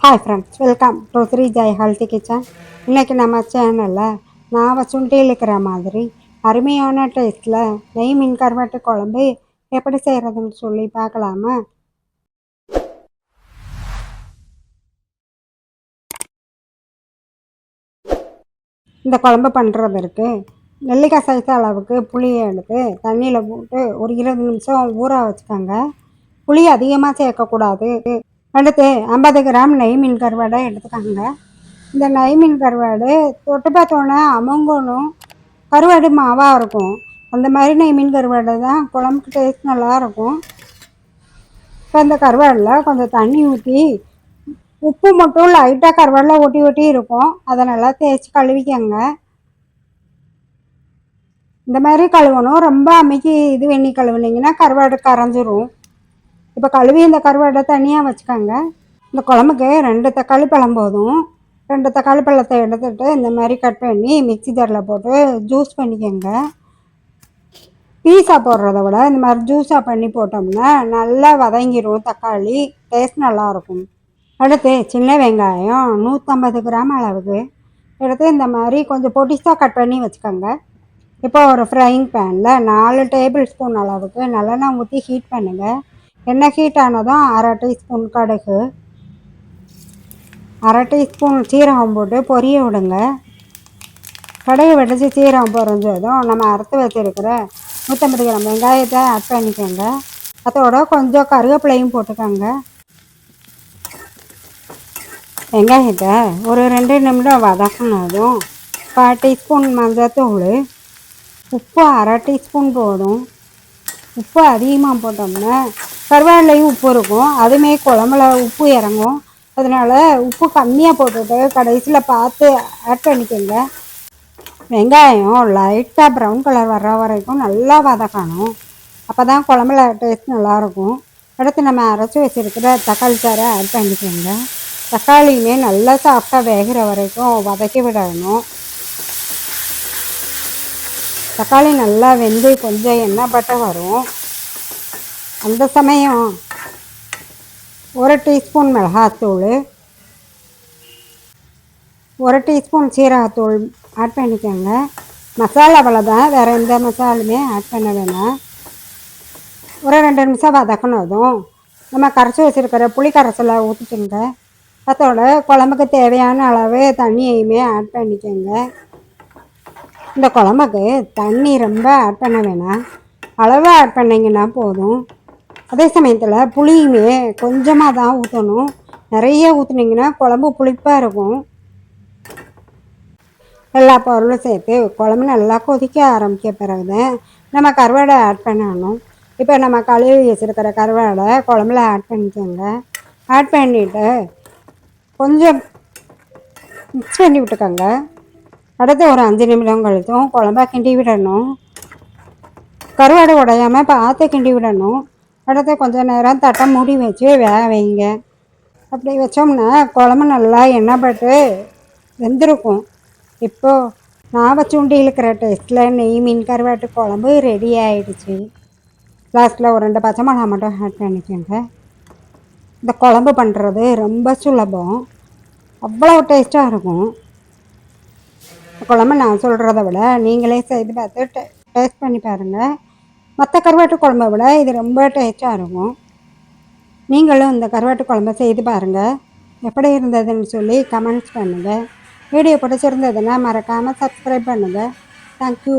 Hi friends welcome to three joy healthy kitchen இன்றைக்கி நம்ம சேனலில் நான் சுண்டியில் இருக்கிற மாதிரி அருமையான டேஸ்ட்டில் நெய் மீன் கருவாட்டு குழம்பு எப்படி செய்கிறதுன்னு சொல்லி பார்க்கலாமா? இந்த குழம்பு பண்ணுறதற்கு நெல்லிக்காய் சைஸ் அளவுக்கு புளியை எடுத்து தண்ணியில் போட்டு ஒரு இருபது நிமிஷம் ஊற வச்சுக்கோங்க. புளி அதிகமாக சேர்க்கக்கூடாது. அடுத்து ஐம்பது கிராம் நெய் மீன் கருவாடை எடுத்துக்கோங்க. இந்த நெய் மீன் கருவாடு தொட்டு பார்த்தோன்னே அமங்கணும். கருவாடு மாவாக இருக்கும். அந்த மாதிரி நெய் மீன் கருவாடு தான் குழம்புக்கு டேஸ்ட் நல்லா இருக்கும். இப்போ இந்த கருவாடில் கொஞ்சம் தண்ணி ஊற்றி உப்பு மட்டும் லைட்டாக கருவாடில் ஒட்டி ஒட்டி இருக்கும். அதை நல்லா தேய்ச்சி கழுவிக்கங்க. இந்த மாதிரி கழுவணும். ரொம்ப அமைக்கி இது வெண்ணி கழுவுனீங்கன்னா கருவாடு கரைஞ்சிரும். இப்போ கழுவி இந்த கருவாடை தனியாக வச்சுக்கோங்க. இந்த குழம்புக்கு ரெண்டு தக்காளி பழம் போதும். ரெண்டு தக்காளி பழத்தை எடுத்துகிட்டு இந்த மாதிரி கட் பண்ணி மிக்சி ஜாரில் போட்டு ஜூஸ் பண்ணிக்கோங்க. பீஸா போடுறத விட இந்த மாதிரி ஜூஸாக பண்ணி போட்டோம்னா நல்லா வதங்கிடும் தக்காளி. டேஸ்ட் நல்லாயிருக்கும் அடுத்து சின்ன வெங்காயம் நூற்றம்பது கிராம் அளவுக்கு எடுத்து இந்த மாதிரி கொஞ்சம் பொடிசாக கட் பண்ணி வச்சுக்கோங்க. இப்போ ஒரு ஃப்ரைங் பேனில் நாலு டேபிள் ஸ்பூன் அளவுக்கு நல்லெண்ணெய் ஊற்றி ஹீட் பண்ணுங்கள் எண்ணெய் ஹீட் ஆனதும் அரை டீஸ்பூன் கடுகு அரை டீஸ்பூன் சீரகம் போட்டு பொரிய விடுங்க. கடுகு வெடிச்சு சீரகம் பொரிஞ்சதும் நம்ம அறுத்து வச்சுருக்கிற நூற்றம்பது கிராம் வெங்காயத்தை ஆட் பண்ணிக்கோங்க. அதோட கொஞ்சம் கருவேப்பிலையும் போட்டுக்கோங்க. வெங்காயத்தை ஒரு ரெண்டு நிமிடம் வதக்கினதும் கால் டீஸ்பூன் மஞ்சத்தூள் உப்பு அரை டீஸ்பூன் போதும். உப்பு அதிகமாக போட்டோம்னா கருவாடுலையும் உப்பு இருக்கும். அதுவுமே குழம்புல உப்பு இறங்கும். அதனால் உப்பு கம்மியாக போட்டுட்டு கடைசியில் பார்த்து ஆட் பண்ணிக்கோங்க. வெங்காயம் லைட்டாக ப்ரௌன் கலர் வர்ற வரைக்கும் நல்லா வதக்கணும். அப்போ தான் குழம்புல டேஸ்ட் நல்லாயிருக்கும். அடுத்து நம்ம அரைச்சி வச்சுருக்கிற தக்காளி சாரை ஆட் பண்ணிக்கோங்க. தக்காளியுமே நல்லா சாஃப்டாக வேகிற வரைக்கும் வதக்கி விடணும். தக்காளி நல்லா வெந்து கொஞ்சம் எண்ணெய் பட்டை வரும். அந்த சமயம் ஒரு டீஸ்பூன் மிளகாத்தூள் ஒரு டீஸ்பூன் சீரகத்தூள் ஆட் பண்ணிக்கோங்க. மசாலா அவ்வளோ தான் வேறு எந்த மசாலுமே ஆட் பண்ண வேணாம். ஒரு ரெண்டு நிமிஷம் வதக்கணும் அதுவும் நம்ம கரைச்சி வச்சுருக்கிற புளி கரைசலை ஊற்றிக்கோங்க அதோட குழம்புக்கு தேவையான அளவு தண்ணியையுமே ஆட் பண்ணிக்கோங்க. இந்த குழம்புக்கு தண்ணி ரொம்ப ஆட் பண்ண வேணாம். அளவு ஆட் பண்ணிங்கன்னா போதும். அதே சமயத்தில் புளியுமே கொஞ்சமாக தான் ஊற்றணும் நிறைய ஊற்றுனீங்கன்னா குழம்பு புளிப்பாக இருக்கும். எல்லா பொருளும் சேர்த்து குழம்பு நல்லா கொதிக்க ஆரம்பிக்க பிறகு நம்ம கருவாடை ஆட் பண்ணணும். இப்போ நம்ம கழுவி வச்சுருக்கிற கருவாடை குழம்புல ஆட் பண்ணிக்கோங்க. ஆட் பண்ணிவிட்டு கொஞ்சம் மிக்ஸ் பண்ணி விட்டுக்கோங்க. அடுத்து ஒரு அஞ்சு நிமிடம் கழித்தும் குழம்பா கிண்டி விடணும். கருவாடை உடையாமல் பார்த்து கிண்டி விடணும். அடுத்து கொஞ்சம் நேரம் தட்டை மூடி வச்சு வேக வைங்க. அப்படி வச்சோம்னா குழம்பு நல்லா எண்ணெய் பட்டு வெந்திருக்கும். இப்போது நான் வச்சுண்டி இருக்கிற டேஸ்ட்டில் நெய் மீன் கருவாட்டு குழம்பு ரெடி ஆகிடுச்சு லாஸ்ட்டில் ஒரு ரெண்டு பச்சை மிளகா மட்டும் ஆட் பண்ணிக்கோங்க. இந்த குழம்பு பண்ணுறது ரொம்ப சுலபம். அவ்வளோ டேஸ்ட்டாக இருக்கும். குழம்பு நான் சொல்கிறத விட நீங்களே செய்து பார்த்து டே டேஸ்ட் பண்ணி பாருங்கள் மற்ற கருவாட்டு குழம்பை விட இது ரொம்ப டேஸ்ட்டாக இருக்கும். நீங்களும் இந்த கருவாட்டு குழம்பை செய்து பாருங்கள் எப்படி இருந்ததுன்னு சொல்லி கமெண்ட்ஸ் பண்ணுங்கள் வீடியோ பிடிச்சிருந்ததுன்னா மறக்காமல் சப்ஸ்கிரைப் பண்ணுங்கள் தேங்க்யூ